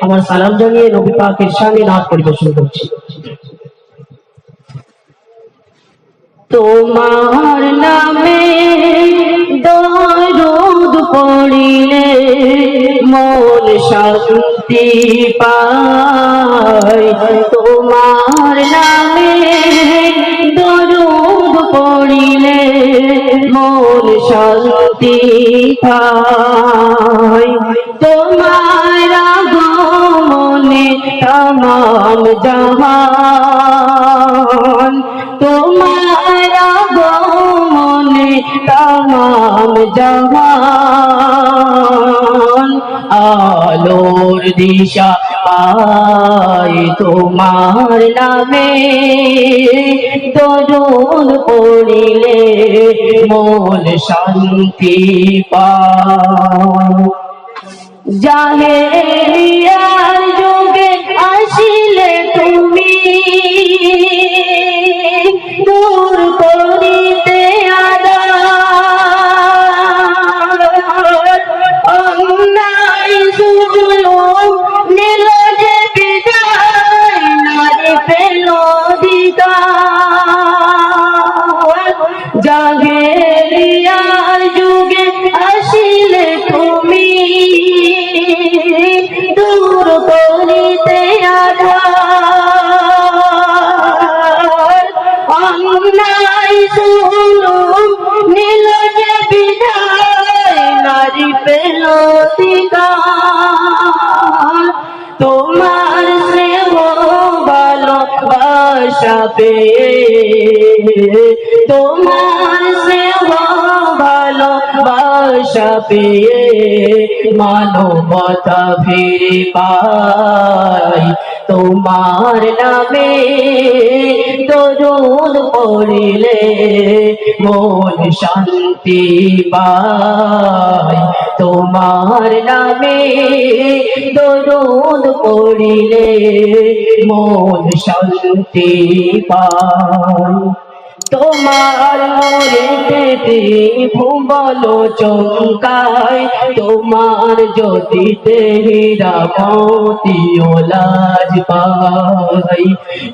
আমার সালাম জানিয়ে নবী পাকের সামনে নাচ করছি। তোমার নামে পড়িলে মন শান্তি পায়। তোমার নামে মন শান্তি পায়। তোমার আগমনে তমাম জাহান তোমার আগমনে তমাম জাহান আলোর দিশা পায় তোমার নামে তরুণ পড়িলে মন শান্তি পায় জাহেরিয়ার শুনুম নীল যে নারী পেল তোমার স্নেহ ভালোবাসা পেয়ে, তোমার স্নেহ ভালোবাসা পেয়ে মানবতা ফিরে পাই। তোমার নামে দরুদ পড়িলে মন শান্তি পায়। তোমার নামে দরুদ পড়িলে মন শান্তি পায়। তোমার মরেতে ভুবন চমকায়, তোমার জ্যোতিতে হীরা মতি লাজ পাই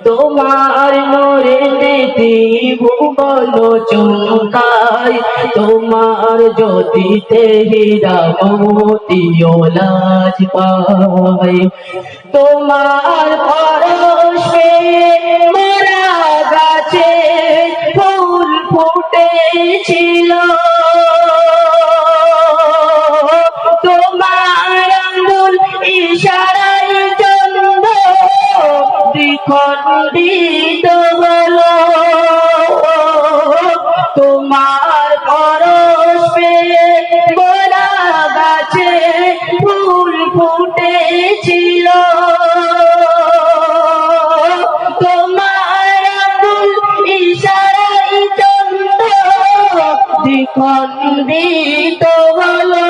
তোমার মরেতে ভুবন চমকায়, তোমার জ্যোতিতে হীরা মতি লাজ পাই তোমার পরশে ফুটেছিল তোমার আঙ্গুল ইশারাই চন্দ দ্বিখণ্ডিত হলো। দ্বিখণ্ডিত হলো।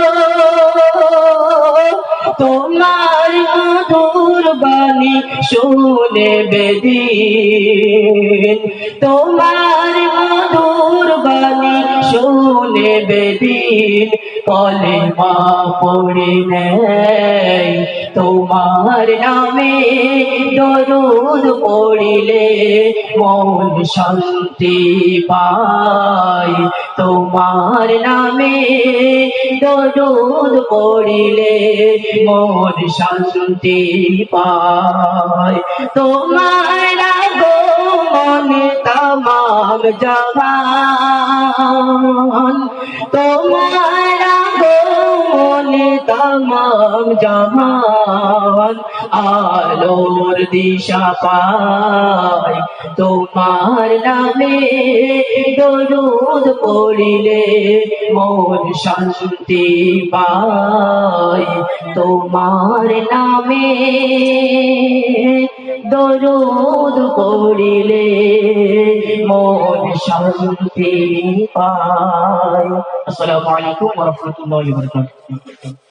তোমার মধুর বাণী শুনে বেদি তোমার মধুর বাণী শুনে বেদিন। কলে মা পড়ে নেয় তোমার নামে দরুদ পড়িলে মন শান্তি পায়। তোমার নামে দরুদ পড়িলে মন শান্তি পায়। তোমার গো তমাম জবান তোমার তমাম জহান আলোর দিশা পায় তোমার নামে দরুদ পড়িলে মন শান্তি পায় তোমার নামে দরুদ পড়িলে মন শান্তি পায় আসসালামু আলাইকুম ওয়া রাহমাতুল্লাহি ওয়া বারাকাতুহু